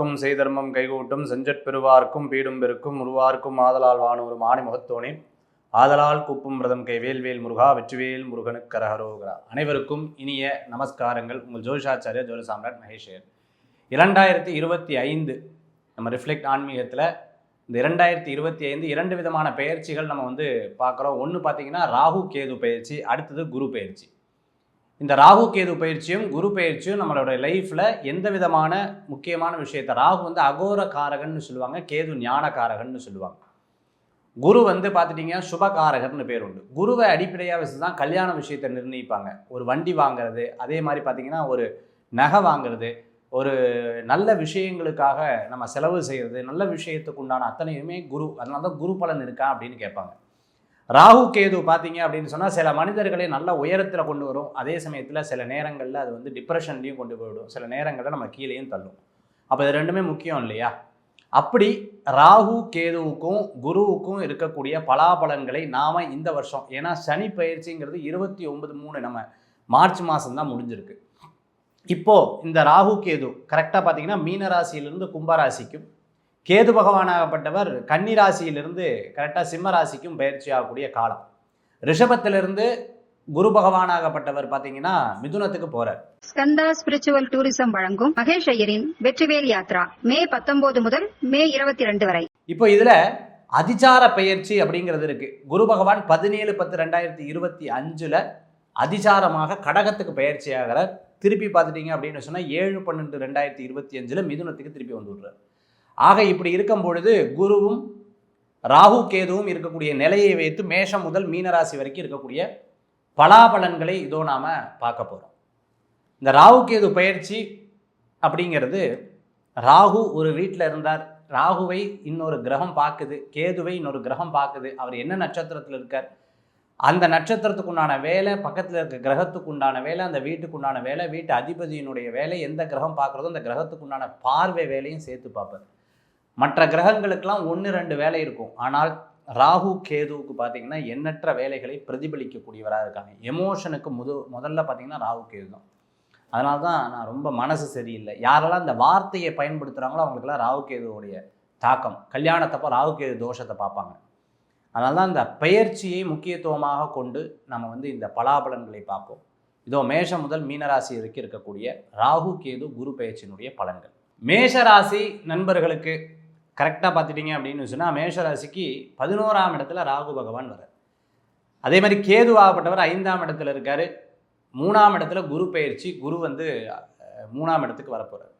செய்வார்க்கும் செய்தர்மம் கைகூட்டும் செஞ்சற் பெறுவார்க்கும் பீடும் பெருக்கும் உருவார்க்கும் ஆதலால் வானூரும் ஆணி முகத்தோனே. ஆதலால் கூப்பும் பிரதம் கை வேல்வேல் முருகா வெற்றிவேல் முருகனுக்கு கரகரோகரா. அனைவருக்கும் இனிய நமஸ்காரங்கள். உங்கள் ஜோதிஷாச்சாரியா ஜோதி சாம்ராட் மகேஷர் இரண்டாயிரத்தி இருபத்தி ஐந்து நம்ம ரிஃப்ளெக்ட் ஆன்மீகத்தில் இந்த இரண்டாயிரத்தி இருபத்தி ஐந்து இரண்டு விதமான பயிற்சிகள் நம்ம வந்து பார்க்குறோம். ஒன்று பார்த்தீங்கன்னா ராகு கேது பயிற்சி அடுத்தது குரு பயிற்சி. இந்த ராகு கேது பயிற்சியும் குரு பயிற்சியும் நம்மளோட லைஃப்பில் எந்த விதமான முக்கியமான விஷயத்தை ராகு வந்து அகோர காரகன்னு சொல்லுவாங்க கேது ஞானகாரகன்னு சொல்லுவாங்க. குரு வந்து பார்த்துட்டிங்கன்னா சுபகாரகர்னு பேர் உண்டு. குருவை அடிப்படையாக வச்சு தான் கல்யாண விஷயத்தை நிர்ணயிப்பாங்க. ஒரு வண்டி வாங்குறது அதே மாதிரி பார்த்தீங்கன்னா ஒரு நகை வாங்குறது ஒரு நல்ல விஷயங்களுக்காக நம்ம செலவு செய்கிறது நல்ல விஷயத்துக்கு உண்டான அத்தனையுமே குரு அதனால தான் குரு பலன் இருக்கா அப்படின்னு கேட்பாங்க. ராகு கேது பார்த்தீங்க அப்படின்னு சொன்னால் சில மனிதர்களை நல்ல உயரத்தில் கொண்டு வரும். அதே சமயத்தில் சில நேரங்களில் அது வந்து டிப்ரெஷன்லையும் கொண்டு போயிடும். சில நேரங்களில் நம்ம கீழேயும் தள்ளும். அப்போ இது ரெண்டுமே முக்கியம் இல்லையா? அப்படி ராகு கேதுவுக்கும் குருவுக்கும் இருக்கக்கூடிய பலாபலன்களை நாம் இந்த வருஷம் ஏன்னா சனி பயிற்சிங்கிறது இருபத்தி ஒன்பது மூணு நம்ம மார்ச் மாதம்தான் முடிஞ்சிருக்கு. இப்போ இந்த ராகு கேது கரெக்டாக பார்த்தீங்கன்னா மீனராசியிலிருந்து கும்பராசிக்கும் கேது பகவானாகப்பட்டவர் கன்னிராசியிலிருந்து கரெக்டாக சிம்ம ராசிக்கும் பயிற்சி ஆகக்கூடிய காலம். ரிஷபத்திலிருந்து குரு பகவானாகப்பட்டவர் பார்த்தீங்கன்னா மிதுனத்துக்கு போறார். ஸ்கந்தா ஸ்பிரிச்சுவல் டூரிசம் வழங்கும் மகேஷ் ஐயரின் வெற்றிவேல் யாத்ரா மே பத்தொன்பது முதல் மே இருபத்தி ரெண்டு வரை. இப்போ இதில் அதிசார பெயர்ச்சி அப்படிங்கிறது இருக்கு. குரு பகவான் பதினேழு பத்து ரெண்டாயிரத்தி இருபத்தி அஞ்சில் அதிசாரமாக கடகத்துக்கு பயிற்சி ஆகிறார் திருப்பி பார்த்துட்டீங்க அப்படின்னு சொன்னால் ஏழு பன்னெண்டு ரெண்டாயிரத்தி இருபத்தி அஞ்சில் மிதுனத்துக்கு திருப்பி வந்து விடுறார் ஆக இப்படி இருக்கும் பொழுது குருவும் ராகு கேதுவும் இருக்கக்கூடிய நிலையை வைத்து மேஷம் முதல் மீனராசி வரைக்கும் இருக்கக்கூடிய பலாபலன்களை இதோ நாம் பார்க்க போகிறோம் இந்த ராகு கேது பயிற்சி அப்படிங்கிறது ராகு ஒரு வீட்டில் இருந்தார் ராகுவை இன்னொரு கிரகம் பார்க்குது கேதுவை இன்னொரு கிரகம் பார்க்குது அவர் என்ன நட்சத்திரத்தில் இருக்கார் அந்த நட்சத்திரத்துக்கு உண்டான வேலை பக்கத்தில் இருக்க கிரகத்துக்கு உண்டான வேலை அந்த வீட்டுக்கு உண்டான வேலை வீட்டு அதிபதியினுடைய வேலை எந்த கிரகம் பார்க்குறதோ அந்த கிரகத்துக்கு உண்டான பார்வை வேலையும் சேர்த்து பார்ப்பார். மற்ற கிரகங்களுக்கெல்லாம் ஒன்று ரெண்டு வேலை இருக்கும். ஆனால் ராகு கேதுவுக்கு பார்த்தீங்கன்னா எண்ணற்ற வேலைகளை பிரதிபலிக்கக்கூடியவராக இருக்காங்க. எமோஷனுக்கு முது முதல்ல பார்த்தீங்கன்னா ராகு கேது தான். அதனால தான் நான் ரொம்ப மனசு சரியில்லை. யாரெல்லாம் இந்த வார்த்தையை பயன்படுத்துகிறாங்களோ அவங்களுக்கெல்லாம் ராகு கேதுவோடைய தாக்கம். கல்யாணத்தப்போ ராகு கேது தோஷத்தை பார்ப்பாங்க. அதனால தான் இந்த பெயர்ச்சியை முக்கியத்துவமாக கொண்டு நம்ம வந்து இந்த பலாபலன்களை பார்ப்போம். இதோ மேஷம் முதல் மீனராசி வரைக்கும் இருக்கக்கூடிய ராகு கேது குரு பெயர்ச்சியினுடைய பலன்கள். மேஷராசி நண்பர்களுக்கு கரெக்டாக பார்த்துட்டீங்க அப்படின்னு சொன்னால் மேஷராசிக்கு பதினோராம் இடத்துல ராகு பகவான் வர்றார். அதே மாதிரி கேதுவாகப்பட்டவர் ஐந்தாம் இடத்துல இருக்கார். மூணாம் இடத்துல குரு பயிற்சி குரு வந்து மூணாம் இடத்துக்கு வரப்போகிறார்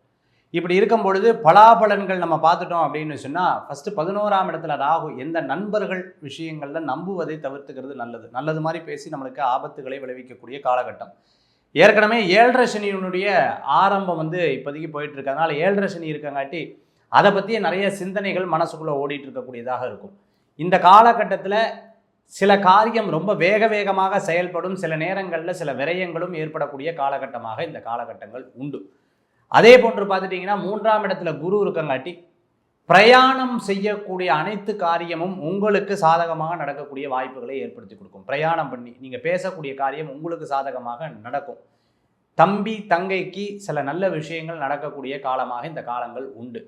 இப்படி இருக்கும் பொழுது பலாபலன்கள் நம்ம பார்த்துட்டோம் அப்படின்னு சொன்னால் ஃபஸ்ட்டு பதினோராம் இடத்துல ராகு எந்த நண்பர்கள் விஷயங்களில் நம்புவதை தவிர்த்துக்கிறது நல்லது. நல்லது மாதிரி பேசி நம்மளுக்கு ஆபத்துகளை விளைவிக்கக்கூடிய காலகட்டம். ஏற்கனவே ஏழரை சனியினுடைய ஆரம்பம் வந்து இப்போதைக்கு போயிட்டுருக்கு அதனால் ஏழரை சனி இருக்கங்காட்டி அதை பற்றிய நிறைய சிந்தனைகள் மனசுக்குள்ளே ஓடிட்டு இருக்கக்கூடியதாக இருக்கும். இந்த காலகட்டத்தில் சில காரியம் ரொம்ப வேக வேகமாக செயல்படும் சில நேரங்களில் சில விரயங்களும் ஏற்படக்கூடிய காலகட்டமாக இந்த காலகட்டங்கள் உண்டு. அதே போன்று பார்த்துட்டிங்கன்னா மூன்றாம் இடத்துல குரு இருக்கங்காட்டி பிரயாணம் செய்யக்கூடிய அனைத்து காரியமும் உங்களுக்கு சாதகமாக நடக்கக்கூடிய வாய்ப்புகளை ஏற்படுத்தி கொடுக்கும். பிரயாணம் பண்ணி நீங்கள் பேசக்கூடிய காரியம் உங்களுக்கு சாதகமாக நடக்கும். தம்பி தங்கைக்கு சில நல்ல விஷயங்கள் நடக்கக்கூடிய காலமாக இந்த காலங்கள் உண்டு.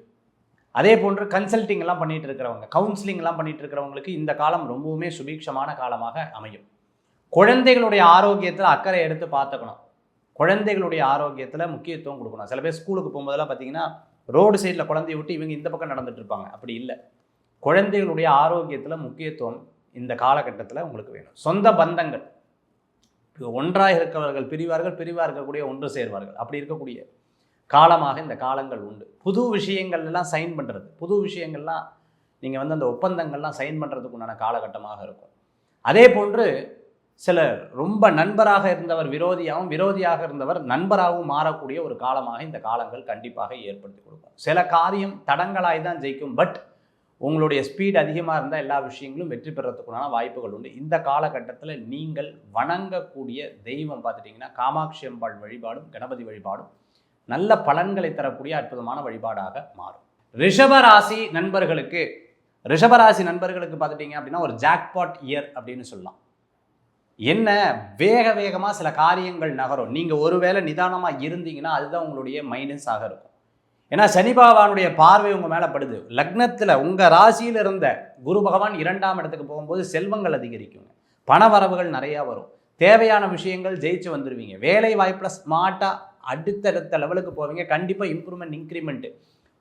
அதே போன்று கன்சல்டிங் எல்லாம் பண்ணிட்டு இருக்கிறவங்க கவுன்சிலிங் எல்லாம் பண்ணிட்டு இருக்கிறவங்களுக்கு இந்த காலம் ரொம்பவுமே சுபீட்சமான காலமாக அமையும். குழந்தைகளுடைய ஆரோக்கியத்தில் அக்கறை எடுத்து பார்த்துக்கணும். குழந்தைகளுடைய ஆரோக்கியத்தில் முக்கியத்துவம் கொடுக்கணும். சில பேர் ஸ்கூலுக்கு போகும்போதெல்லாம் பார்த்தீங்கன்னா ரோடு சைடில் குழந்தைய விட்டு இவங்க இந்த பக்கம் நடந்துட்டு இருப்பாங்க அப்படி இல்லை. குழந்தைகளுடைய ஆரோக்கியத்தில் முக்கியத்துவம் இந்த காலகட்டத்தில் உங்களுக்கு வேணும். சொந்த பந்தங்கள். ஒன்றாக இருக்கவர்கள் பிரிவார்கள் பிரிவாக இருக்கக்கூடிய ஒன்று சேர்வார்கள். அப்படி இருக்கக்கூடிய காலமாக இந்த காலங்கள் உண்டு. புது விஷயங்கள் எல்லாம் சைன் பண்ணுறது புது விஷயங்கள்லாம் நீங்கள் வந்து அந்த ஒப்பந்தங்கள்லாம் சைன் பண்ணுறதுக்கு உண்டான காலகட்டமாக இருக்கும். அதே போன்று சில ரொம்ப நண்பராக இருந்தவர் விரோதியாகவும் விரோதியாக இருந்தவர் நண்பராகவும் மாறக்கூடிய ஒரு காலமாக இந்த காலங்கள் கண்டிப்பாக ஏற்படுத்தி கொடுக்கும். சில காரியம் தடங்களாய் தான் ஜெயிக்கும். பட் உங்களுடைய ஸ்பீட் அதிகமாக இருந்தால் எல்லா விஷயங்களும் வெற்றி பெறத்துக்குண்டான வாய்ப்புகள் உண்டு. இந்த காலகட்டத்தில் நீங்கள் வணங்கக்கூடிய தெய்வம் பார்த்துட்டிங்கன்னா காமாட்சி அம்பாள் வழிபாடும் கணபதி வழிபாடும் நல்ல பலன்களை தரக்கூடிய அற்புதமான வழிபாடாக மாறும். ரிஷபராசி நண்பர்களுக்கு ரிஷபராசி நண்பர்களுக்கு பார்த்துட்டிங்க அப்படின்னா ஒரு ஜாக்பாட் இயர் அப்படின்னு சொல்லலாம். என்ன? வேக வேகமாக சில காரியங்கள் நகரும். நீங்கள் ஒருவேளை நிதானமாக இருந்தீங்கன்னா அதுதான் உங்களுடைய மைனஸாக இருக்கும். ஏன்னா சனி பகவானுடைய பார்வை உங்கள் மேலே படுது. லக்னத்தில் உங்கள் ராசியில் இருந்த குரு பகவான் இரண்டாம் இடத்துக்கு போகும்போது செல்வங்கள் அதிகரிக்குங்க. பண வரவுகள் நிறையா வரும். தேவையான விஷயங்கள் ஜெயிச்சு வந்துடுவீங்க வேலை வாய்ப்பில் ஸ்மார்ட்டாக அடுத்தடுத்த லெவலுக்கு போவீங்க. கண்டிப்பாக இம்ப்ரூவ்மெண்ட் இன்க்ரிமெண்ட்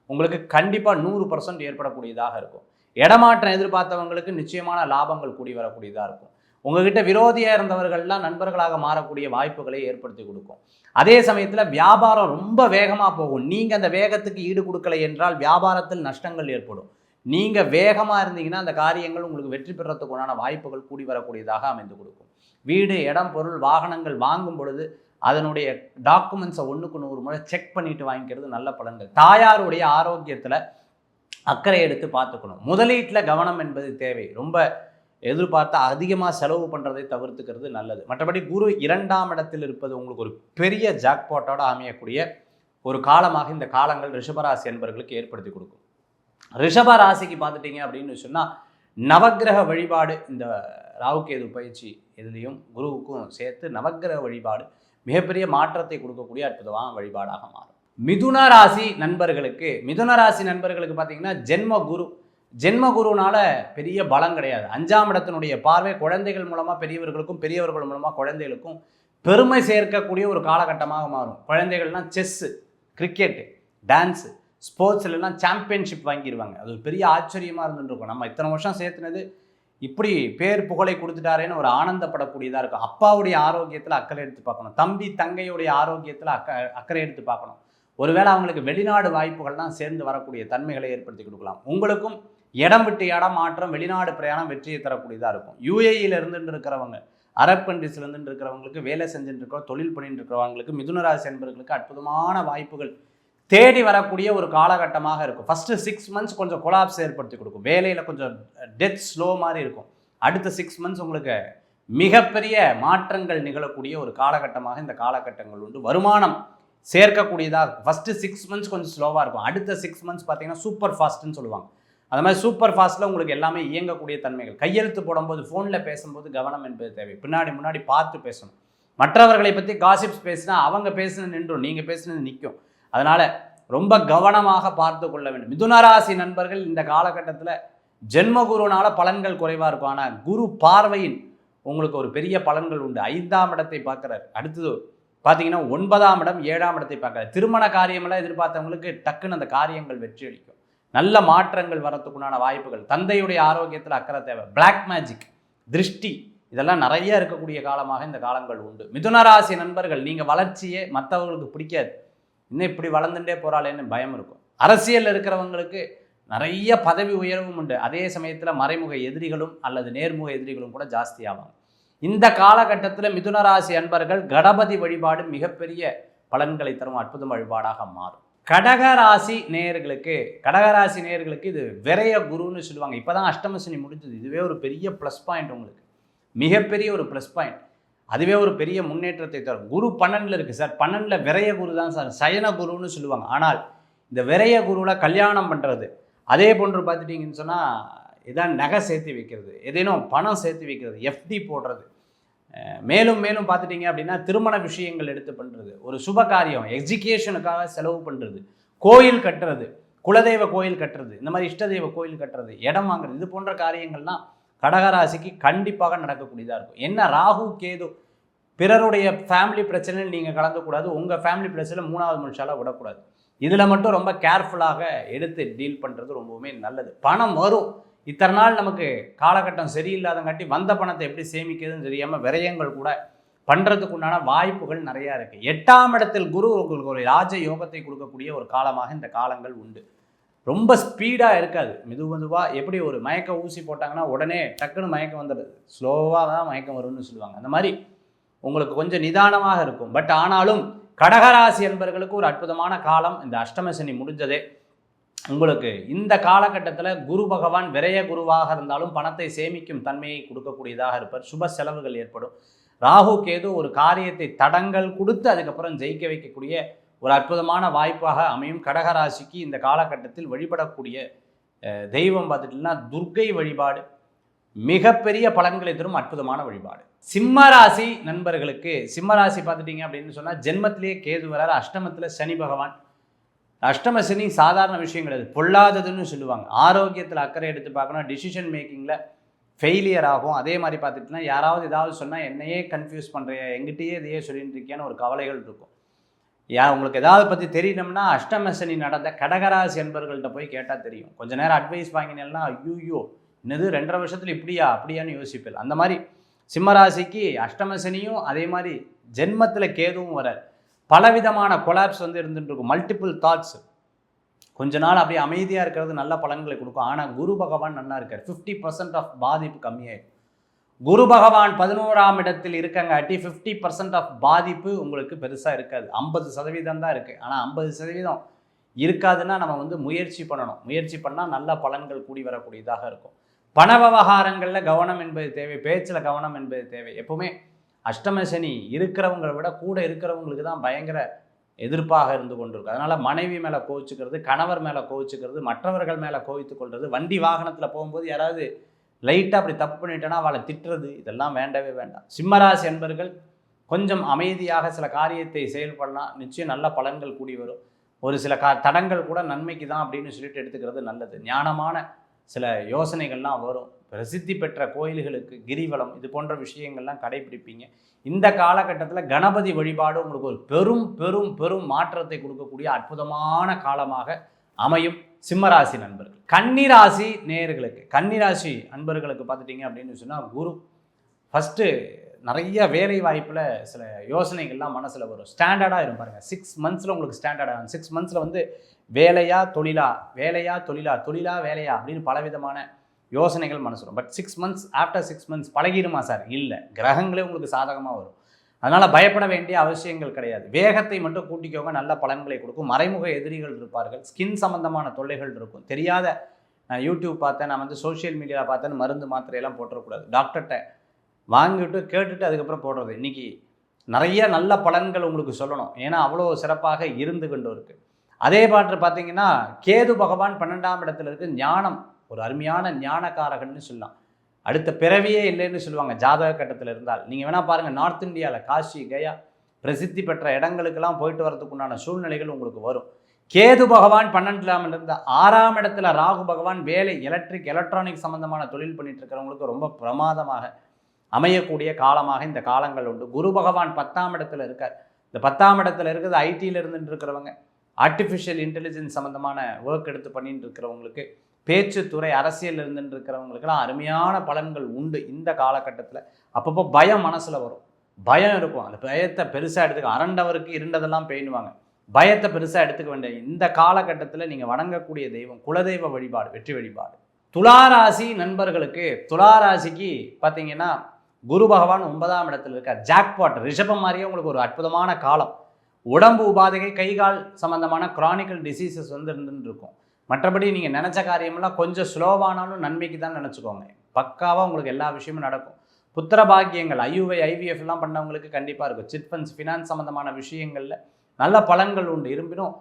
உங்களுக்கு கண்டிப்பாக நூறு பர்சன்ட் ஏற்படக்கூடியதாக இருக்கும். இடமாற்றம் எதிர்பார்த்தவங்களுக்கு நிச்சயமான லாபங்கள் கூடி வரக்கூடியதாக இருக்கும். உங்ககிட்ட விரோதியாக இருந்தவர்கள்லாம் நண்பர்களாக மாறக்கூடிய வாய்ப்புகளை ஏற்படுத்தி கொடுக்கும். அதே சமயத்தில் வியாபாரம் ரொம்ப வேகமாக போகும். நீங்கள் அந்த வேகத்துக்கு ஈடு கொடுக்கலை என்றால் வியாபாரத்தில் நஷ்டங்கள் ஏற்படும். நீங்கள் வேகமாக இருந்தீங்கன்னா அந்த காரியங்கள் உங்களுக்கு வெற்றி பெறத்துக்குண்டான வாய்ப்புகள் கூடி வரக்கூடியதாக அமைந்து கொடுக்கும். வீடு இடம் பொருள் வாகனங்கள் வாங்கும் பொழுது அதனுடைய டாக்குமெண்ட்ஸை ஒன்றுக்கு நூறு முறை செக் பண்ணிட்டு வாங்கிக்கிறது நல்ல பலன்கள். தாயாருடைய ஆரோக்கியத்தில் அக்கறை எடுத்து பார்த்துக்கணும். முதலீட்டில் கவனம் என்பது தேவை. ரொம்ப எதிர்பார்த்து அதிகமாக செலவு பண்ணுறதை தவிர்த்துக்கிறது நல்லது. மற்றபடி குரு இரண்டாம் இடத்தில் இருப்பது உங்களுக்கு ஒரு பெரிய ஜாக்பாட்டோட அமையக்கூடிய ஒரு காலமாக இந்த காலங்கள் ரிஷபராசி என்பவர்களுக்கு ஏற்படுத்தி கொடுக்கும். ரிஷப ராசிக்கு பார்த்துட்டீங்க அப்படின்னு சொன்னால் நவக்கிரக வழிபாடு இந்த ராவுகேது பயிற்சி இதுலேயும் குருவுக்கும் சேர்த்து நவக்கிரக வழிபாடு மிகப்பெரிய மாற்றத்தை கொடுக்கக்கூடிய அற்புதமான வழிபாடாக மாறும். மிதுன ராசி நண்பர்களுக்கு மிதுன ராசி நண்பர்களுக்கு பார்த்தீங்கன்னா ஜென்ம குரு. ஜென்ம குருனால பெரிய பலம் கிடையாது. அஞ்சாம் இடத்தினுடைய பார்வை குழந்தைகள் மூலமாக பெரியவர்களுக்கும் பெரியவர்கள் மூலமாக குழந்தைகளுக்கும் பெருமை சேர்க்கக்கூடிய ஒரு காலகட்டமாக மாறும். குழந்தைகள்லாம் செஸ்ஸு கிரிக்கெட்டு டான்ஸு ஸ்போர்ட்ஸ்லாம் சாம்பியன்ஷிப் வாங்கிடுவாங்க அது ஒரு பெரிய ஆச்சரியமாக இருந்துருக்கும் நம்ம இத்தனை வருஷம் சேர்த்துனது இப்படி பேர் புகழை கொடுத்துட்டாரேன்னு ஒரு ஆனந்தப்படக்கூடியதாக இருக்கும். அப்பாவுடைய ஆரோக்கியத்தில் அக்கறை எடுத்து பார்க்கணும். தம்பி தங்கையுடைய ஆரோக்கியத்தில் அக்க அக்கறை எடுத்து பார்க்கணும். ஒருவேளை அவங்களுக்கு வெளிநாடு வாய்ப்புகள்லாம் சேர்ந்து வரக்கூடிய தன்மைகளை ஏற்படுத்தி கொடுக்கலாம். உங்களுக்கும் இடம் விட்டு இடம் மாற்றம் வெளிநாடு பிரயாணம் வெற்றியை தரக்கூடியதாக இருக்கும். யூஏஇல இருந்துட்டு இருக்கிறவங்க அரப் கண்ட்ரிஸ்ல இருக்கிறவங்களுக்கு வேலை செஞ்சுட்டு இருக்கிற தொழில் பண்ணிட்டு இருக்கிறவங்களுக்கு மிதுனராசி என்பவர்களுக்கு அற்புதமான வாய்ப்புகள் தேடி வரக்கூடிய ஒரு காலகட்டமாக இருக்கும். ஃபஸ்ட்டு சிக்ஸ் மந்த்ஸ் கொஞ்சம் கொலாப்ஸ் ஏற்படுத்தி கொடுக்கும். வேலையில் கொஞ்சம் டெத் ஸ்லோ மாதிரி இருக்கும். அடுத்த சிக்ஸ் மந்த்ஸ் உங்களுக்கு மிகப்பெரிய மாற்றங்கள் நிகழக்கூடிய ஒரு காலகட்டமாக இந்த காலகட்டங்கள் உண்டு. வருமானம் சேர்க்கக்கூடியதாக இருக்கும். ஃபஸ்ட்டு சிக்ஸ் மந்த்ஸ் கொஞ்சம் ஸ்லோவாக இருக்கும். அடுத்த சிக்ஸ் மந்த்ஸ் பார்த்தீங்கன்னா சூப்பர் ஃபாஸ்ட்டுன்னு சொல்லுவாங்க. அது மாதிரி சூப்பர் ஃபாஸ்ட்டில் உங்களுக்கு எல்லாமே இயங்கக்கூடிய தன்மைகள். கையெழுத்து போடும்போது ஃபோனில் பேசும்போது கவனம் என்பது தேவை. பின்னாடி முன்னாடி பார்த்து பேசணும். மற்றவர்களை பற்றி காசிப்ஸ் பேசினா அவங்க பேசுனது நின்றும் நீங்கள் பேசுனது நிற்கும் அதனால் ரொம்ப கவனமாக பார்த்து கொள்ள வேண்டும். மிதுனராசி நண்பர்கள் இந்த காலகட்டத்தில் ஜென்மகுருனால பலன்கள் குறைவாக இருக்கும். ஆனால் குரு பார்வையின் உங்களுக்கு ஒரு பெரிய பலன்கள் உண்டு. ஐந்தாம் இடத்தை பார்க்குறாரு. அடுத்தது பார்த்தீங்கன்னா ஒன்பதாம் இடம் ஏழாம் இடத்தை பார்க்குறாரு. திருமண காரியமெல்லாம் எதிர்பார்த்தவங்களுக்கு டக்குன்னு அந்த காரியங்கள் வெற்றி அளிக்கும். நல்ல மாற்றங்கள் வரத்துக்குண்டான வாய்ப்புகள். தந்தையுடைய ஆரோக்கியத்தில் அக்கறை தேவை. பிளாக் மேஜிக் திருஷ்டி இதெல்லாம் நிறைய இருக்கக்கூடிய காலமாக இந்த காலங்கள் உண்டு. மிதுனராசி நண்பர்கள் நீங்கள் வளர்ச்சியே மற்றவர்களுக்கு பிடிக்காது. இன்னும் இப்படி வளர்ந்துட்டே போகிறாளேன்னு பயம் இருக்கும். அரசியலில் இருக்கிறவங்களுக்கு நிறைய பதவி உயர்வும் உண்டு. அதே சமயத்தில் மறைமுக எதிரிகளும் அல்லது நேர்முக எதிரிகளும் கூட ஜாஸ்தியாகும் இந்த காலகட்டத்தில் மிதுனராசி அன்பர்கள் கணபதி வழிபாடு மிகப்பெரிய பலன்களை தரும் அற்புதம் வழிபாடாக மாறும். கடகராசி நேயர்களுக்கு கடகராசி நேயர்களுக்கு இது விரைய குருன்னு சொல்லுவாங்க. இப்போ தான் அஷ்டமசனி முடிஞ்சது. இதுவே ஒரு பெரிய ப்ளஸ் பாயிண்ட் உங்களுக்கு. மிகப்பெரிய ஒரு ப்ளஸ் பாயிண்ட் அதுவே ஒரு பெரிய முன்னேற்றத்தை தரும். குரு பன்னெண்டில் இருக்குது சார். பன்னெண்டில் விரைய குரு தான் சார். சயன குருன்னு சொல்லுவாங்க. ஆனால் இந்த விரைய குருவில் கல்யாணம் பண்ணுறது அதே போன்று பார்த்துட்டிங்கன்னு சொன்னால் இதான் நகை சேர்த்து வைக்கிறது. ஏதேனும் பணம் சேர்த்து வைக்கிறது. எஃப்டி போடுறது. மேலும் மேலும் பார்த்துட்டிங்க அப்படின்னா திருமண விஷயங்கள் எடுத்து பண்ணுறது ஒரு சுப காரியம். எஜுகேஷனுக்காக செலவு பண்ணுறது கோயில் கட்டுறது. குலதெய்வ கோயில் கட்டுறது. இந்த மாதிரி இஷ்டதெய்வ கோயில் கட்டுறது. இடம் வாங்குறது. இது போன்ற காரியங்கள்லாம் கடகராசிக்கு கண்டிப்பாக நடக்கக்கூடியதாக இருக்கும். என்ன? ராகு கேது பிறருடைய ஃபேமிலி பிரச்சனையில் நீங்கள் கலந்துக்கூடாது உங்கள் ஃபேமிலி பிரச்சனை மூணாவது மனுஷால விடக்கூடாது. இதில் மட்டும் ரொம்ப கேர்ஃபுல்லாக எடுத்து டீல் பண்ணுறது ரொம்பவுமே நல்லது. பணம் வரும். இத்தனை நாள் நமக்கு காலகட்டம் சரியில்லாதங்காட்டி வந்த பணத்தை எப்படி சேமிக்கிறதுன்னு தெரியாமல் விரயங்கள் கூட பண்ணுறதுக்கு உண்டான வாய்ப்புகள் நிறையா இருக்குது எட்டாம் இடத்தில் குரு உங்களுக்கு ஒரு ராஜ யோகத்தை கொடுக்கக்கூடிய ஒரு காலமாக இந்த காலங்கள் உண்டு. ரொம்ப ஸ்பீடாக இருக்காது. மெது மெதுவாக எப்படி ஒரு மயக்க ஊசி போட்டாங்கன்னா உடனே டக்குன்னு மயக்கம் வந்துடுது. ஸ்லோவாக தான் மயக்கம் வரும்னு சொல்லுவாங்க. அந்த மாதிரி உங்களுக்கு கொஞ்சம் நிதானமாக இருக்கும். பட் ஆனாலும் கடகராசி என்பவர்களுக்கு ஒரு அற்புதமான காலம். இந்த அஷ்டம சனி முடிஞ்சதே. உங்களுக்கு இந்த காலகட்டத்தில் குரு பகவான் விரைய குருவாக இருந்தாலும் பணத்தை சேமிக்கும் தன்மையை கொடுக்கக்கூடியதாக இருப்பார். சுப செலவுகள் ஏற்படும். ராகு கேது ஒரு காரியத்தை தடங்கள் கொடுத்து அதுக்கப்புறம் ஜெயிக்க வைக்கக்கூடிய ஒரு அற்புதமான வாய்ப்பாக அமையும் கடகராசிக்கு இந்த காலகட்டத்தில் வழிபடக்கூடிய தெய்வம் பார்த்துட்டிங்கன்னா துர்க்கை வழிபாடு மிகப்பெரிய பலன்களை தரும் அற்புதமான வழிபாடு. சிம்மராசி நண்பர்களுக்கு சிம்மராசி பார்த்துட்டீங்க அப்படின்னு சொன்னால் ஜென்மத்திலேயே கேது வரார் அஷ்டமத்தில் சனி பகவான். அஷ்டம சனி சாதாரண விஷயம் கிடையாது பொல்லாததுன்னு சொல்லுவாங்க. ஆரோக்கியத்தில் அக்கறை எடுத்து பார்க்கணும் டிசிஷன் மேக்கிங்கில் ஃபெயிலியர் ஆகும். அதே மாதிரி பார்த்துட்டுனா யாராவது ஏதாவது சொன்னால் என்னையே கன்ஃபியூஸ் பண்ணுறியா எங்கிட்டயே இதையே சொல்லிட்டு இருக்கியான்னு ஒரு கவலைகள் இருக்கும். யா உங்களுக்கு ஏதாவது பற்றி தெரியணும்னா அஷ்டமசனி நடந்த கடகராசி என்பர்கள்ட்ட போய் கேட்டால் தெரியும். கொஞ்ச நேரம் அட்வைஸ் வாங்கினேன்னா ஐயோ என்னது ரெண்டரை வருஷத்தில் இப்படியா அப்படியான்னு யோசிப்பேன். அந்த மாதிரி சிம்மராசிக்கு அஷ்டமசனியும் அதே மாதிரி ஜென்மத்தில் கேதுவும் வர பலவிதமான கொலாப்ஸ் வந்து இருந்துட்டு இருக்கும் மல்டிபிள் தாட்ஸ் கொஞ்ச நாள் அப்படியே அமைதியாக இருக்கிறது நல்ல பலன்களை கொடுக்கும். ஆனால் குரு பகவான் நல்லா இருக்கார். ஃபிஃப்டி பர்சன்ட் ஆஃப் பாதிப்பு கம்மியாயிடும் குரு பகவான் பதினோராம் இடத்தில் இருக்கங்காட்டி ஃபிஃப்டி பர்சன்ட் ஆஃப் பாதிப்பு உங்களுக்கு பெருசாக இருக்காது. ஐம்பது சதவீதம் தான் இருக்குது ஆனால் ஐம்பது சதவீதம் இருக்காதுன்னா நம்ம வந்து முயற்சி பண்ணணும். முயற்சி பண்ணால் நல்ல பலன்கள் கூடி வரக்கூடியதாக இருக்கும். பண விவகாரங்களில் கவனம் என்பது தேவை. பேச்சில் கவனம் என்பது தேவை. எப்பவுமே அஷ்டம சனி இருக்கிறவங்களை விட கூட இருக்கிறவங்களுக்கு தான் பயங்கர எதிர்ப்பாக இருந்து கொண்டிருக்கும். அதனால் மனைவி மேலே கோவிச்சுக்கிறது கணவர் மேலே கோவிச்சுக்கிறது மற்றவர்கள் மேலே கோவித்து கொள்வது வண்டி வாகனத்தில் போகும்போது யாராவது லைட்டாக அப்படி தப்பு பண்ணிட்டேன்னா அவளை திட்டுறது இதெல்லாம் வேண்டவே வேண்டாம். சிம்மராசி என்பர்கள் கொஞ்சம் அமைதியாக சில காரியத்தை செயல்படலாம். நிச்சயம் நல்ல பலன்கள் கூடி வரும். ஒரு சில கா தடங்கள் கூட நன்மைக்கு தான் அப்படின்னு சொல்லிட்டு எடுத்துக்கிறது நல்லது. ஞானமான சில யோசனைகள்லாம் வரும். பிரசித்தி பெற்ற கோயில்களுக்கு கிரிவலம் இது போன்ற விஷயங்கள்லாம் கடைபிடிப்பீங்க. இந்த காலகட்டத்தில் கணபதி வழிபாடு உங்களுக்கு ஒரு பெரும் பெரும் பெரும் மாற்றத்தை கொடுக்கக்கூடிய அற்புதமான காலமாக அமையும். சிம்மராசி நண்பர்கள். கன்னிராசி நேயர்களுக்கு கன்னிராசி அன்பர்களுக்கு பார்த்துட்டிங்க அப்படின்னு சொன்னால் குரு ஃபஸ்ட்டு நிறைய வேலை வாய்ப்பில் சில யோசனைகள்லாம் மனசில் வரும். ஸ்டாண்டர்டாக இருக்கும் பாருங்கள் சிக்ஸ் மந்த்ஸில் உங்களுக்கு ஸ்டாண்டர்டாக சிக்ஸ் மந்த்ஸில் வந்து வேலையா தொழிலா வேலையா தொழிலா தொழிலா வேலையா அப்படின்னு பலவிதமான யோசனைகள் மனசு வரும். But six months after six months பழகிடுமா sir? இல்லை. கிரகங்களே உங்களுக்கு சாதகமாக வரும். அதனால் பயப்பட வேண்டிய அவசியங்கள் கிடையாது. வேகத்தை மட்டும் கூட்டிக்கோங்க. நல்ல பலன்களை கொடுக்கும். மறைமுக எதிரிகள் இருப்பார்கள். ஸ்கின் சம்பந்தமான தொல்லைகள் இருக்கும். தெரியாத நான் யூடியூப் பார்த்தேன். நான் வந்து சோஷியல் மீடியாவில் பார்த்தேன். மருந்து மாத்திரையெல்லாம் போட்டுறக்கூடாது. டாக்டர்கிட்ட வாங்கிட்டு கேட்டுட்டு அதுக்கப்புறம் போடுறது. இன்றைக்கி நிறைய நல்ல பலன்கள் உங்களுக்கு சொல்லணும். ஏன்னா அவ்வளோ சிறப்பாக இருந்து கொண்டு இருக்குது அதே பாட்டு பார்த்தீங்கன்னா கேது பகவான் பன்னெண்டாம் இடத்துல இருக்கு. ஞானம். ஒரு அருமையான ஞானக்காரகன்னு சொல்லலாம். அடுத்த பிறவியே இல்லைன்னு சொல்லுவாங்க ஜாதக கட்டத்தில் இருந்தால். நீங்கள் வேணால் பாருங்கள் நார்த் இந்தியாவில் காஷி கயா பிரசித்தி பெற்ற இடங்களுக்கெல்லாம் போயிட்டு வரதுக்கு உண்டான சூழ்நிலைகள் உங்களுக்கு வரும். கேது பகவான் பன்னெண்டாம் இருந்த ஆறாம் இடத்துல ராகு பகவான் வேலை எலக்ட்ரிக் எலக்ட்ரானிக் சம்பந்தமான தொழில் பண்ணிட்டு இருக்கிறவங்களுக்கு ரொம்ப பிரமாதமாக அமையக்கூடிய காலமாக இந்த காலங்கள் உண்டு. குரு பகவான் பத்தாம் இடத்துல இருக்கார். இந்த பத்தாம் இடத்துல இருக்கிறது ஐடியில் இருந்துட்டு இருக்கிறவங்க ஆர்டிஃபிஷியல் இன்டெலிஜென்ஸ் சம்மந்தமான ஒர்க் எடுத்து பண்ணிட்டு இருக்கிறவங்களுக்கு பேச்சுத்துறை அரசியல் இருந்துட்டு இருக்கிறவங்களுக்கெல்லாம் அருமையான பலன்கள் உண்டு இந்த காலகட்டத்தில். அப்பப்போ பயம் மனசில் வரும். பயம் இருக்கும். அந்த பயத்தை பெருசாக எடுத்துக்க அரண்டவருக்கு இருண்டதெல்லாம் பெயினுவாங்க பயத்தை பெருசாக எடுத்துக்க வேண்டிய இந்த காலகட்டத்தில் நீங்கள் வணங்கக்கூடிய தெய்வம் குலதெய்வ வழிபாடு வெற்றி வழிபாடு. துளாராசி நண்பர்களுக்கு துளாராசிக்கு பார்த்தீங்கன்னா குரு பகவான் ஒன்பதாம் இடத்துல இருக்கார். ஜாக்பாட் ரிஷபம் மாதிரியே உங்களுக்கு ஒரு அற்புதமான காலம். உடம்பு உபாதைகள் கைகால் சம்பந்தமான கிரானிக்கல் டிசீசஸ் வந்து இருந்துட்டு இருக்கும் மற்றபடி நீங்கள் நினச்ச காரியமெல்லாம் கொஞ்சம் ஸ்லோவானாலும் நன்மைக்கு தான் நினச்சிக்கோங்க. பக்காவாக உங்களுக்கு எல்லா விஷயமும் நடக்கும். புத்திர பாக்கியங்கள் ஐயுவை ஐவிஎஃப்லாம் பண்ணவங்களுக்கு கண்டிப்பாக இருக்கும். சிட் ஃபண்ட்ஸ் ஃபினான்ஸ் சம்மந்தமான விஷயங்களில் நல்ல பலன்கள் உண்டு. இருப்பினும்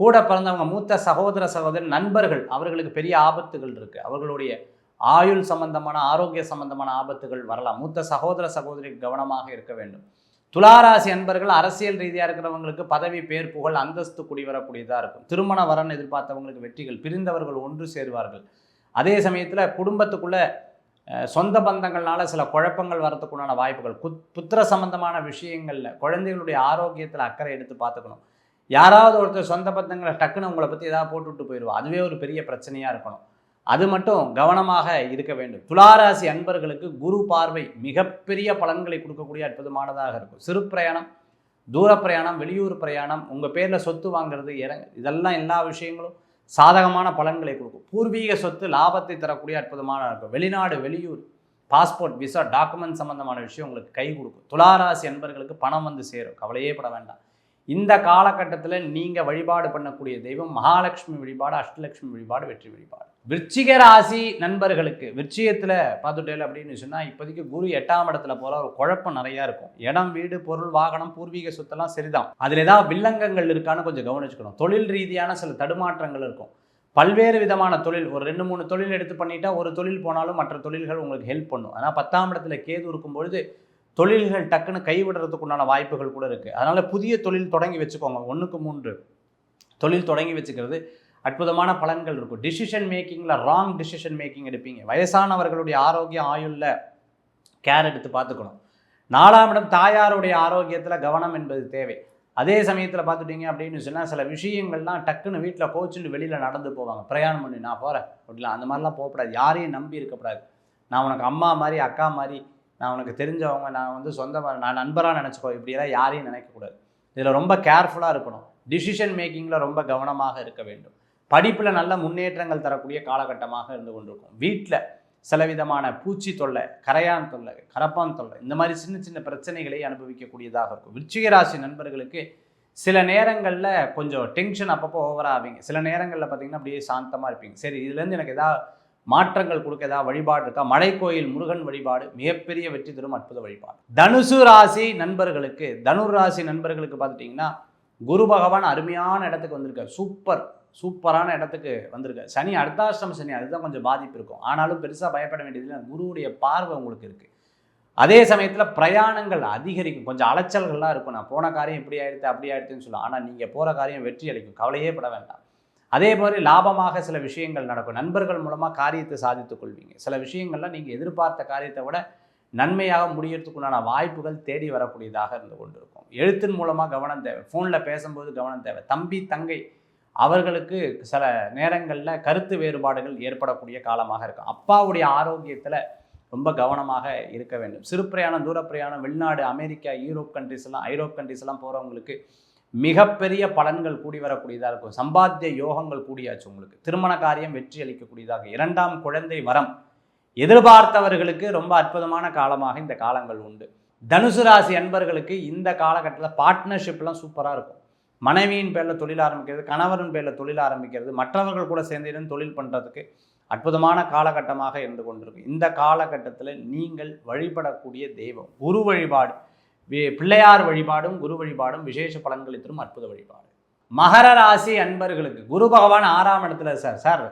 கூட பிறந்தவங்க மூத்த சகோதர சகோதரி நண்பர்கள் அவர்களுக்கு பெரிய ஆபத்துகள் இருக்குது அவர்களுடைய ஆயுள் சம்பந்தமான ஆரோக்கிய சம்பந்தமான ஆபத்துகள் வரலாம். மூத்த சகோதர சகோதரி கவனமாக இருக்க வேண்டும். துளாராசி அன்பர்கள் அரசியல் ரீதியாக இருக்கிறவங்களுக்கு பதவி பேர் புகழ் அந்தஸ்து குடிவரக்கூடியதாக இருக்கும். திருமண வரன் எதிர்பார்த்தவங்களுக்கு வெற்றிகள் பிரிந்தவர்கள் ஒன்று சேருவார்கள். அதே சமயத்தில் குடும்பத்துக்குள்ளே சொந்த பந்தங்கள்னால சில குழப்பங்கள் வரத்துக்குண்டான வாய்ப்புகள். குத் புத்திர சம்பந்தமான விஷயங்களில் குழந்தைகளுடைய ஆரோக்கியத்தில் அக்கறை எடுத்து பார்த்துக்கணும். யாராவது ஒருத்தர் சொந்த பந்தங்களை டக்குன்னு உங்களை பற்றி ஏதாவது போட்டு விட்டு அதுவே ஒரு பெரிய பிரச்சனையாக இருக்கணும். அது மட்டும் கவனமாக இருக்க வேண்டும். துளாராசி அன்பர்களுக்கு குரு பார்வை மிகப்பெரிய பலன்களை கொடுக்கக்கூடிய அற்புதமானதாக இருக்கும். சிறு பிரயாணம் தூர பிரயாணம் வெளியூர் பிரயாணம் உங்கள் பேரில் சொத்து வாங்குறது இறங்க இதெல்லாம் எல்லா விஷயங்களும் சாதகமான பலன்களை கொடுக்கும். பூர்வீக சொத்து லாபத்தை தரக்கூடிய அற்புதமான இருக்கும். வெளிநாடு வெளியூர் பாஸ்போர்ட் விசா டாக்குமெண்ட் சம்பந்தமான விஷயம் உங்களுக்கு கை கொடுக்கும். துளாராசி அன்பர்களுக்கு பணம் வந்து சேரும். கவலையே பட வேண்டாம். இந்த காலகட்டத்தில் நீங்கள் வழிபாடு பண்ணக்கூடிய தெய்வம் மகாலட்சுமி வழிபாடு அஷ்டலட்சுமி வழிபாடு வெற்றி வழிபாடு. விருச்சிக ராசி நண்பர்களுக்கு விருச்சிகத்தில் பார்த்துட்டேன் அப்படின்னு சொன்னால் இப்போதைக்கு குரு எட்டாம் இடத்துல போல ஒரு குழப்பம் நிறையா இருக்கும். இடம் வீடு பொருள் வாகனம் பூர்வீக சொத்தெல்லாம் சரிதான். அதில் ஏதாவது வில்லங்கங்கள் இருக்கான்னு கொஞ்சம் கவனிச்சுக்கணும். தொழில் ரீதியான சில தடுமாற்றங்கள் இருக்கும். பல்வேறு விதமான தொழில் ஒரு ரெண்டு மூணு தொழில் எடுத்து பண்ணிட்டா ஒரு தொழில் போனாலும் மற்ற தொழில்கள் உங்களுக்கு ஹெல்ப் பண்ணும். ஆனால் பத்தாம் இடத்துல கேது இருக்கும் பொழுது தொழில்கள் டக்குன்னு கைவிடுறதுக்கு உண்டான வாய்ப்புகள் கூட இருக்குது அதனால் புதிய தொழில் தொடங்கி வச்சுக்கோங்க. ஒன்றுக்கு மூன்று தொழில் தொடங்கி வச்சுக்கிறது அற்புதமான பலன்கள் இருக்கும். டிசிஷன் மேக்கிங்கில் ராங் டிசிஷன் மேக்கிங் எடுப்பீங்க. வயசானவர்களுடைய ஆரோக்கிய ஆயுளில் கேர் எடுத்து பார்த்துக்கணும். நாலாம் இடம் தாயாருடைய ஆரோக்கியத்தில் கவனம் என்பது தேவை. அதே சமயத்தில் பார்த்துட்டீங்க அப்படின்னு சொன்னால் சில விஷயங்கள்லாம் டக்குன்னு வீட்டில் கோச்சுன்னு வெளியில் நடந்து போவாங்க. பிரயாணம் பண்ணி நான் போகிறேன் அப்படிலாம் அந்த மாதிரிலாம் போகக்கூடாது. யாரையும் நம்பி இருக்கக்கூடாது. நான் உனக்கு அம்மா மாதிரி அக்கா மாதிரி நான் உனக்கு தெரிஞ்சவங்க நான் வந்து சொந்தமாக நான் நண்பராக நினச்சிக்கோ இப்படியெல்லாம் யாரையும் நினைக்கக்கூடாது. இதில் ரொம்ப கேர்ஃபுல்லாக இருக்கணும். டிசிஷன் மேக்கிங்கில் ரொம்ப கவனமாக இருக்க வேண்டும். படிப்பில் நல்ல முன்னேற்றங்கள் தரக்கூடிய காலகட்டமாக இருந்து கொண்டிருக்கும். வீட்டில் சில விதமான பூச்சி தொல்லை கரையான் தொல்லை கரப்பான் தொல்லை இந்த மாதிரி சின்ன சின்ன பிரச்சனைகளை அனுபவிக்கக்கூடியதாக இருக்கும். விருச்சிகராசி நண்பர்களுக்கு சில நேரங்களில் கொஞ்சம் டென்ஷன் அப்பப்போ ஓவராக ஆவீங்க. சில நேரங்களில் பார்த்தீங்கன்னா அப்படியே சாந்தமாக இருப்பீங்க. சரி இதுலேருந்து எனக்கு ஏதாவது மாற்றங்கள் கொடுக்க ஏதாவது வழிபாடு இருக்கா? மலைக்கோயில் முருகன் வழிபாடு மிகப்பெரிய வெற்றி தரும் அற்புத வழிபாடு. தனுசு ராசி நண்பர்களுக்கு தனுர் ராசி நண்பர்களுக்கு பார்த்துட்டிங்கன்னா குரு பகவான் அருமையான இடத்துக்கு வந்திருக்கார். சூப்பர். சூப்பரான இடத்துக்கு வந்திருக்கு சனி அர்த்தாஷ்டம சனி அதுதான் கொஞ்சம் பாதிப்பு இருக்கும். ஆனாலும் பெருசாக பயப்பட வேண்டியதில்லை. குருவுடைய பார்வை உங்களுக்கு இருக்குது அதே சமயத்தில் பிரயாணங்கள் அதிகரிக்கும். கொஞ்சம் அலைச்சல்கள்லாம் இருக்கும். நான் போன காரியம் இப்படி ஆயிடுத்து அப்படி ஆயிடுத்துன்னு சொல்லலாம் ஆனால் நீங்கள் போகிற காரியம் வெற்றி அளிக்கும். கவலையே பட வேண்டாம். அதே மாதிரி லாபமாக சில விஷயங்கள் நடக்கும். நண்பர்கள் மூலமாக காரியத்தை சாதித்துக் கொள்வீங்க. சில விஷயங்கள்லாம் நீங்கள் எதிர்பார்த்த காரியத்தை விட நன்மையாக முடியறதுக்குண்டான வாய்ப்புகள் தேடி வரக்கூடியதாக இருந்து கொண்டிருக்கும். எழுத்தின் மூலமாக கவனம் தேவை. ஃபோனில் பேசும்போது கவனம் தேவை. தம்பி தங்கை அவர்களுக்கு சில நேரங்களில் கருத்து வேறுபாடுகள் ஏற்படக்கூடிய காலமாக இருக்கும். அப்பாவுடைய ஆரோக்கியத்தில் ரொம்ப கவனமாக இருக்க வேண்டும். சிறு பிரயாணம் தூர பிரயாணம் வெளிநாடு அமெரிக்கா யூரோப் கண்ட்ரிஸ் எல்லாம் ஐரோப் கண்ட்ரிஸ் எல்லாம் போகிறவங்களுக்கு மிகப்பெரிய பலன்கள் கூடி வரக்கூடியதாக இருக்கும். சம்பாத்திய யோகங்கள் கூடியாச்சு உங்களுக்கு. திருமண காரியம் வெற்றி அளிக்கக்கூடியதாக. இரண்டாம் குழந்தை வரம் எதிர்பார்த்தவர்களுக்கு ரொம்ப அற்புதமான காலமாக இந்த காலங்கள் உண்டு. தனுசு ராசி அன்பர்களுக்கு இந்த காலகட்டத்தில் பார்ட்னர்ஷிப்லாம் சூப்பராக இருக்கும். மனைவியின் பேரில் தொழில் ஆரம்பிக்கிறது கணவரின் பேரில் தொழில் ஆரம்பிக்கிறது மற்றவர்கள் கூட சேர்ந்து தொழில் பண்ணுறதுக்கு அற்புதமான காலகட்டமாக இருந்து கொண்டிருக்கு. இந்த காலகட்டத்தில் நீங்கள் வழிபடக்கூடிய தெய்வம் குரு வழிபாடு பிள்ளையார் வழிபாடும் குரு வழிபாடும் விசேஷ பலன்களை தரும் அற்புத வழிபாடு. மகர ராசி அன்பர்களுக்கு குரு பகவான் ஆறாம் இடத்துல சார் சார்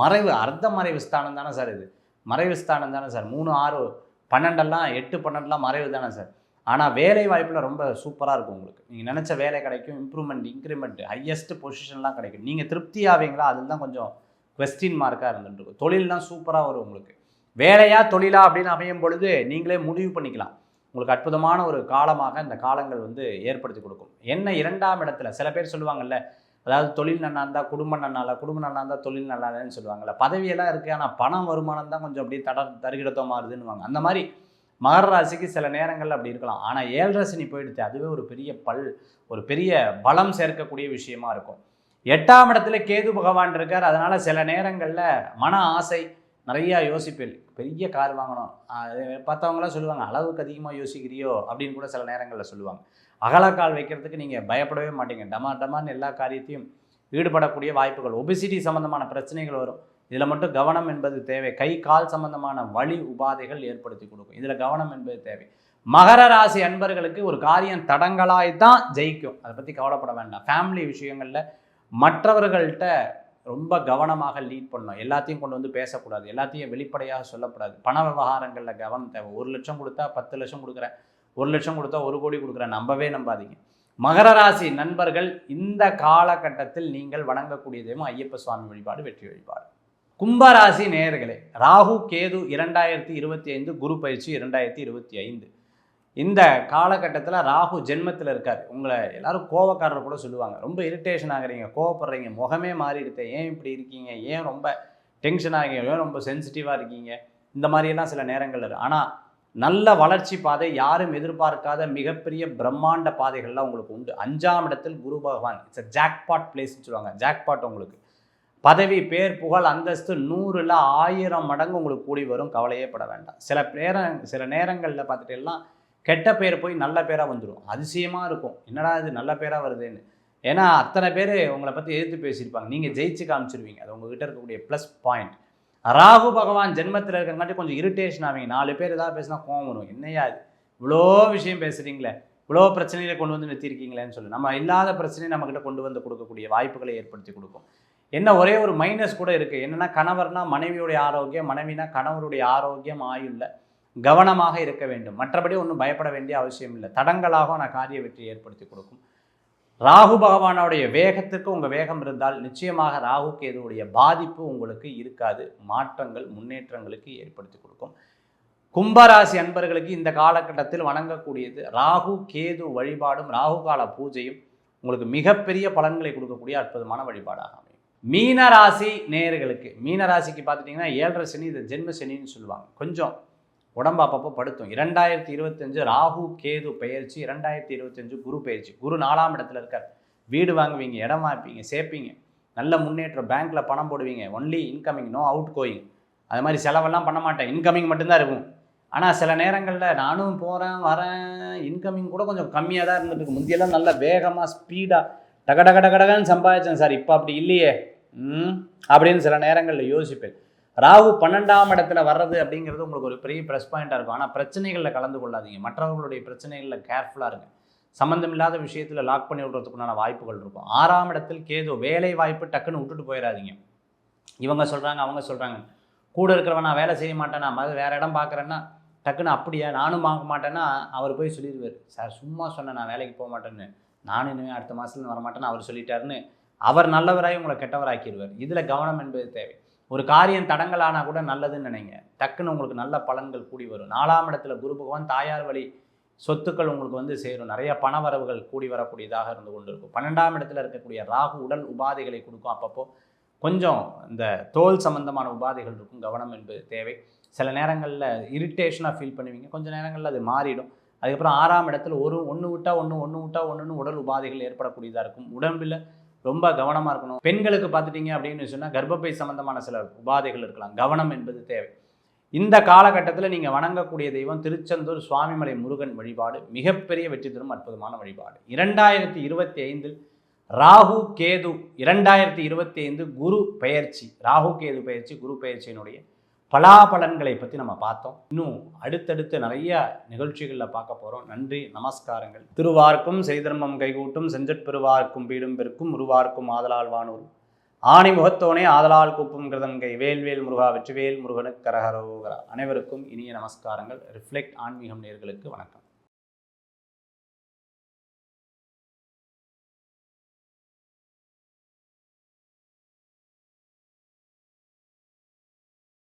மறைவு அர்த்த மறைவு ஸ்தானம் தானே சார் இது? மறைவு ஸ்தானம் தானே சார் மூணு ஆறு பன்னெண்டெல்லாம் எட்டு பன்னெண்டுலாம் மறைவு தானே சார்? ஆனால் வேலை வாய்ப்பில் ரொம்ப சூப்பராக இருக்கும் உங்களுக்கு. நீங்கள் நினச்ச வேலை கிடைக்கும் இம்ப்ரூவ்மெண்ட் இன்க்ரிமெண்ட் ஹையஸ்ட் பொசிஷன்லாம் கிடைக்கும். நீங்கள் திருப்தி ஆவீங்களா? அதில் தான் கொஞ்சம் கொஸ்டின் மார்க்காக இருந்துட்டு இருக்கும். தொழில்லாம் சூப்பராக வரும் உங்களுக்கு. வேலையா தொழிலா அப்படின்னு அமையும் பொழுது நீங்களே முடிவு பண்ணிக்கலாம். உங்களுக்கு அற்புதமான ஒரு காலமாக இந்த காலங்கள் வந்து ஏற்படுத்தி கொடுக்கும். என்ன இரண்டாம் இடத்துல? சில பேர் சொல்லுவாங்கல்ல அதாவது தொழில் நல்லா இருந்தால் குடும்பம் நல்லா இல்லை குடும்பம் நல்லா இருந்தால் தொழில் நல்லா இல்லைன்னு சொல்லுவாங்கல்ல. பதவியெல்லாம் இருக்குது ஆனால் பணம் வருமானம் தான் கொஞ்சம் அப்படியே தட தருகிடத்தோ மாறுதுன்னுவாங்க. அந்த மாதிரி மகர ராசிக்கு சில நேரங்கள் அப்படி இருக்கலாம். ஆனால் ஏழரை சனி போயிடுச்சு அதுவே ஒரு பெரிய பல் ஒரு பெரிய பலம் சேர்க்கக்கூடிய விஷயமா இருக்கும். எட்டாம் இடத்துல கேது பகவான் இருக்கார். அதனால் சில நேரங்களில் மன ஆசை நிறையா யோசிப்பேன். பெரிய கார் வாங்கணும். பார்த்தவங்களாம் சொல்லுவாங்க அளவுக்கு அதிகமாக யோசிக்கிறியோ? அப்படின்னு கூட சில நேரங்களில் சொல்லுவாங்க. அகலக்கால் வைக்கிறதுக்கு நீங்கள் பயப்படவே மாட்டீங்க. டமா டமான்னு எல்லா காரியத்தையும் ஈடுபடக்கூடிய வாய்ப்புகள். ஒபிசிட்டி சம்மந்தமான பிரச்சனைகள் வரும். இதில் மட்டும் கவனம் என்பது தேவை. கை கால் சம்பந்தமான வழி உபாதைகள் ஏற்படுத்தி கொடுக்கும். இதில் கவனம் என்பது தேவை. மகர ராசி அன்பர்களுக்கு ஒரு காரியம் தடங்களாய் தான் ஜெயிக்கும். அதை பற்றி கவலைப்பட வேண்டாம். ஃபேமிலி விஷயங்களில் மற்றவர்கள்ட்ட ரொம்ப கவனமாக லீட் பண்ணணும். எல்லாத்தையும் கொண்டு வந்து பேசக்கூடாது. எல்லாத்தையும் வெளிப்படையாக சொல்லக்கூடாது. பண விவகாரங்களில் கவனம் தேவை. ஒரு லட்சம் கொடுத்தா பத்து லட்சம் கொடுக்குறேன். ஒரு லட்சம் கொடுத்தா ஒரு கோடி கொடுக்குறேன். நம்பவே நம்பாதீங்க. மகர ராசி நண்பர்கள் இந்த காலகட்டத்தில் நீங்கள் வணங்கக்கூடிய தெய்வம் ஐயப்ப சுவாமி வழிபாடு வெற்றி வழிபாடு. கும்பராசி நேயர்களே ராகு கேது இரண்டாயிரத்தி இருபத்தி ஐந்து குரு பயிற்சி இரண்டாயிரத்தி இருபத்தி ஐந்து. இந்த காலகட்டத்தில் ராகு ஜென்மத்தில் இருக்கார். உங்களை எல்லாரும் கோவக்காரர் கூட சொல்லுவாங்க. ரொம்ப இரிட்டேஷன் ஆகுறீங்க கோவப்படுறீங்க முகமே மாறிடுது. ஏன் இப்படி இருக்கீங்க? ஏன் ரொம்ப டென்ஷன் ஆகிறீங்க ஏன் ரொம்ப சென்சிட்டிவாக இருக்கீங்க? இந்த மாதிரியெல்லாம் சில நேரங்கள் இருக்குது ஆனால் நல்ல வளர்ச்சி பாதை யாரும் எதிர்பார்க்காத மிகப்பெரிய பிரம்மாண்ட பாதைகள்லாம் உங்களுக்கு உண்டு. அஞ்சாம் இடத்தில் குரு பகவான். இட்ஸ் அ ஜாக்பாட் பிளேஸ்னு சொல்லுவாங்க. ஜாக்பாட் உங்களுக்கு. பதவி பேர் புகழ் அந்தஸ்து நூறுல ஆயிரம் மடங்கு உங்களுக்கு கூடி வரும். கவலையே பட வேண்டாம். சில நேர சில நேரங்களில் பார்த்துட்டெல்லாம் கெட்ட பேர் போய் நல்ல பேராக வந்துடும் அதிசயமாக இருக்கும். என்னடா இது நல்ல பேராக வருதுன்னு. ஏன்னா அத்தனை பேர் உங்களை பற்றி எதிர்த்து பேசியிருப்பாங்க. நீங்கள் ஜெயிச்சு காமிச்சிருவீங்க. அது உங்ககிட்ட இருக்கக்கூடிய ப்ளஸ் பாயிண்ட் ராகு பகவான் ஜென்மத்தில் இருக்கங்காட்டி கொஞ்சம் இரிட்டேஷன் ஆவீங்க. நாலு பேர் ஏதாவது பேசினா கோவம் வரும். என்னையா இது? இவ்வளோ விஷயம் பேசுகிறீங்களே இவ்வளோ பிரச்சனைகளை கொண்டு வந்து நிறுத்திருக்கீங்களேன்னு சொல்லி. நம்ம இல்லாத பிரச்சனையை நம்மக்கிட்ட கொண்டு வந்து கொடுக்கக்கூடிய வாய்ப்புகளை ஏற்படுத்தி கொடுக்கும். என்ன ஒரே ஒரு மைனஸ் கூட இருக்குது என்னன்னா கணவர்னா மனைவியுடைய ஆரோக்கியம் மனைவினா கணவருடைய ஆரோக்கியம் ஆயுள்ள கவனமாக இருக்க வேண்டும். மற்றபடி ஒன்றும் பயப்பட வேண்டிய அவசியம் இல்லை. தடங்களாக நான் காரிய வெற்றி ஏற்படுத்தி கொடுக்கும். ராகு பகவானுடைய வேகத்துக்கு உங்கள் வேகம் இருந்தால் நிச்சயமாக ராகு கேதுவுடைய பாதிப்பு உங்களுக்கு இருக்காது. மாற்றங்கள் முன்னேற்றங்களுக்கு ஏற்படுத்தி கொடுக்கும். கும்பராசி அன்பர்களுக்கு இந்த காலகட்டத்தில் வணங்கக்கூடியது ராகு கேது வழிபாடும் ராகு கால பூஜையும் உங்களுக்கு மிகப்பெரிய பலன்களை கொடுக்கக்கூடிய அற்புதமான வழிபாடாகும். மீனராசி நேயர்களுக்கு மீனராசிக்கு பார்த்துட்டிங்கன்னா ஏழரை சனி இது ஜென்ம சனின்னு சொல்லுவாங்க. கொஞ்சம் உடம்பு அப்பப்போ படுத்தும். இரண்டாயிரத்தி இருபத்தஞ்சு ராகு கேது பயிற்சி இரண்டாயிரத்தி இருபத்தஞ்சு குரு பயிற்சி குரு நாலாம் இடத்துல இருக்கார். வீடு வாங்குவீங்க இடம் வாய்ப்பீங்க சேர்ப்பீங்க நல்ல முன்னேற்றம் பேங்க்கில் பணம் போடுவீங்க. Only incoming no outgoing அது மாதிரி செலவெல்லாம் பண்ண மாட்டேன். இன்கமிங் மட்டும்தான் இருக்கும். ஆனால் சில நேரங்களில் நானும் போகிறேன் வரேன் இன்கமிங் கூட கொஞ்சம் கம்மியாக தான் இருந்துட்டு இருக்கு. முந்தியெல்லாம் நல்ல வேகமாக ஸ்பீடாக டக டக டக டகன்னு சம்பாதிச்சேன் சார். இப்போ அப்படி இல்லையே. அப்படின்னு சில நேரங்களில் யோசிப்பேன். ராகு பன்னெண்டாம் இடத்துல வர்றது அப்படிங்கிறது உங்களுக்கு ஒரு பெரிய ப்ரெஸ் பாயிண்ட்டாக இருக்கும். ஆனால் பிரச்சனைகளில் கலந்து கொள்ளாதீங்க. மற்றவர்களுடைய பிரச்சனைகளில் கேர்ஃபுல்லாக இருங்க. சம்மந்தம் இல்லாத விஷயத்தில் லாக் பண்ணி விடுறதுக்குண்டான வாய்ப்புகள் இருக்கும். ஆறாம் இடத்தில் கேது வேலை வாய்ப்பு டக்குன்னு விட்டுட்டு போயிடாதீங்க இவங்க சொல்கிறாங்க அவங்க சொல்கிறாங்க கூட இருக்கிறவன் நான் வேலை செய்ய மாட்டேன்னா மது வேறு இடம் பார்க்குறேன்னா டக்குன்னு அப்படியா? நானும் வாங்க மாட்டேன்னா அவர் போய் சொல்லிடுவார். சார் சும்மா சொன்னேன் நான் வேலைக்கு போக மாட்டேன்னு. நானும் இனிமேல் அடுத்த மாதத்துல வர மாட்டேன்னு அவர் சொல்லிட்டாருன்னு அவர் நல்லவராய் உங்களை கெட்டவராக்கிடுவார். இதில் கவனம் என்பது தேவை. ஒரு காரியம் தடங்கலானா கூட நல்லதுன்னு நினைங்க. டக்குன்னு உங்களுக்கு நல்ல பலன்கள் கூடி வரும். நாலாம் இடத்துல குரு பகவான் தாயார் வழி சொத்துக்கள் உங்களுக்கு வந்து சேரும். நிறைய பண வரவுகள் கூடி வரக்கூடியதாக இருந்து கொண்டு இருக்கும் பன்னெண்டாம் இடத்துல இருக்கக்கூடிய ராகு உடல் உபாதைகளை கொடுக்கும். அப்பப்போ கொஞ்சம் இந்த தோல் சம்பந்தமான உபாதைகள் இருக்கும். கவனம் என்பது தேவை. சில நேரங்களில் இரிட்டேஷனாக ஃபீல் பண்ணுவீங்க. கொஞ்சம் நேரங்களில் அது மாறிடும். அதுக்கப்புறம் ஆறாம் இடத்துல ஒரு ஒன்று விட்டா ஒன்று ஒன்று விட்டா ஒன்றுன்னு உடல் உபாதைகள் ஏற்படக்கூடியதாக இருக்கும். உடம்பில் ரொம்ப கவனமாக இருக்கணும். பெண்களுக்கு பார்த்துட்டீங்க அப்படின்னு சொன்னால் கர்ப்பப்பை சம்பந்தமான சில உபாதைகள் இருக்கலாம். கவனம் என்பது தேவை. இந்த காலகட்டத்தில் நீங்கள் வணங்கக்கூடிய தெய்வம் திருச்செந்தூர் சுவாமிமலை முருகன் வழிபாடு. மிகப்பெரிய வெற்றி தரும் அற்புதமான வழிபாடு. இரண்டாயிரத்தி இருபத்தி ஐந்தில் ராகு கேது. இரண்டாயிரத்தி இருபத்தி ஐந்து குரு பெயர்ச்சி. ராகு கேது பெயர்ச்சி குரு பெயர்ச்சியினுடைய பலாபலன்களை பற்றி நம்ம பார்த்தோம். இன்னும் அடுத்தடுத்து நிறைய நிகழ்ச்சிகளில் பார்க்க போகிறோம் நன்றி நமஸ்காரங்கள். திருவார்க்கும் செய்தர்மம் கைகூட்டும் செஞ்சற்பெருவார்க்கும் பீடும் பெருக்கும் உருவார்க்கும் ஆதலால் வானூர். ஆணி முகத்தோனே ஆதலால் கூப்பும் கிருதங்கை வேல்வேல் முருகா வெற்றிவேல் முருகனுக்கு கரகரோகரா. அனைவருக்கும் இனிய நமஸ்காரங்கள். ரிஃப்ளெக்ட் ஆன்மீகம் நேர்களுக்கு வணக்கம்.